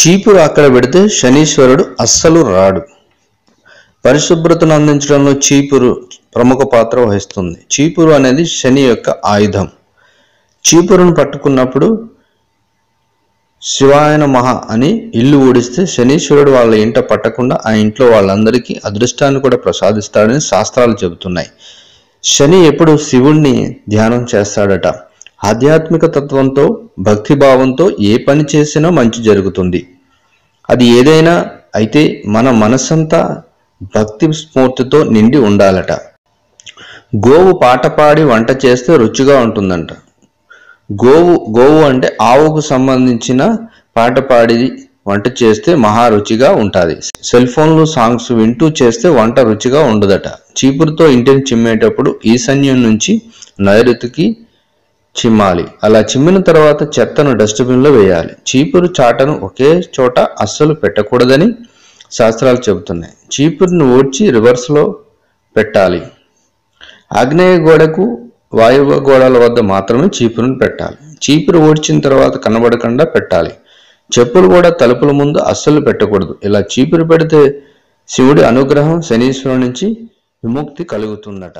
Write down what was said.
చీపురు అక్కడ పెడితే శనీశ్వరుడు అస్సలు రాడు. పరిశుభ్రతను అందించడంలో చీపురు ప్రముఖ పాత్ర వహిస్తుంది. చీపురు అనేది శని యొక్క ఆయుధం. చీపురును పట్టుకున్నప్పుడు శివాయన మహా అని ఇల్లు ఊడిస్తే శనీశ్వరుడు వాళ్ళ ఇంట పట్టకుండా ఆ ఇంట్లో వాళ్ళందరికీ అదృష్టాన్ని కూడా ప్రసాదిస్తాడని శాస్త్రాలు చెబుతున్నాయి. శని ఎప్పుడు శివుణ్ణి ధ్యానం చేస్తాడట. ఆధ్యాత్మిక తత్వంతో భక్తి భావంతో ఏ పని చేసినా మంచి జరుగుతుంది. అది ఏదైనా అయితే మన మనస్సంతా భక్తి స్ఫూర్తితో నిండి ఉండాలట. గోవు పాట పాడి వంట చేస్తే రుచిగా ఉంటుందంట. గోవు గోవు అంటే ఆవుకు సంబంధించిన పాట పాడి వంట చేస్తే మహా రుచిగా ఉంటుంది. సెల్ ఫోన్లు సాంగ్స్ వింటూ చేస్తే వంట రుచిగా ఉండదట. చీపురుతో ఇంటిని చిమ్మేటప్పుడు ఈశాన్యం నుంచి నైరుతికి చిమ్మాలి. అలా చిమ్మిన తర్వాత చెత్తను డస్ట్బిన్లో వేయాలి. చీపురు చాటను ఒకే చోట అస్సలు పెట్టకూడదని శాస్త్రాలు చెబుతున్నాయి. చీపురును ఊడ్చి రివర్స్లో పెట్టాలి. ఆగ్నేయ గోడకు వాయువ గోడల వద్ద మాత్రమే చీపురును పెట్టాలి. చీపురు ఓడ్చిన తర్వాత కనబడకుండా పెట్టాలి. చెప్పులు కూడా తలుపుల ముందు అస్సలు పెట్టకూడదు. ఇలా చీపురు పెడితే శివుడి అనుగ్రహం శనీశ్వరుడి నుంచి విముక్తి కలుగుతుందట.